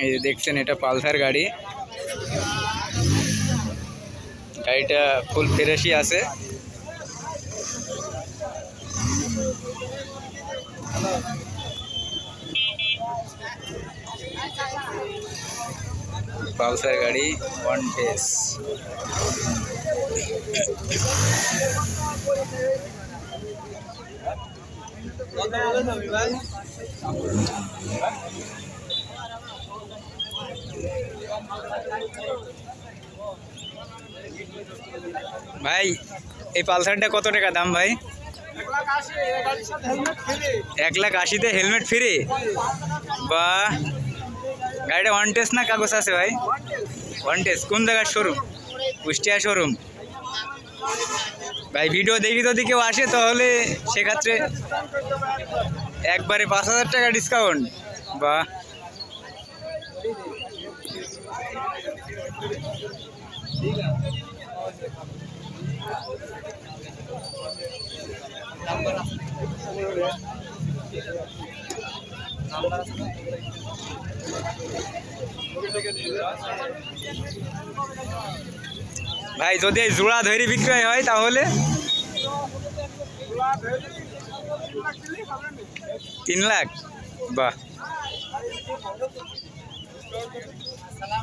এই যে দেখছেন, এটা পালসার গাড়ি। গাড়িটা ফুল ফ্রেশই আছে। পালসার গাড়ি ওয়ান টেস ভাই এই পালসারটা কত টাকা দাম ভাই? এক লাখ আশিতে হেলমেট ফ্রি? বা গাড়িটা ওয়ান টেস্ট না কাগজ আছে ভাই? ওয়ান টেস্ট কোন জায়গার শোরুম কুষ্টিয়া শোরুম ভাই ভিডিও দেখি যদি কেউ আসে, তাহলে সেক্ষেত্রে একবারে পাঁচ হাজার টাকা ডিসকাউন্ট বা ভাই যদি এই জোড়া ধরে বিক্রয় হয় তাহলে? তিন লাখ? বাহ। সালাম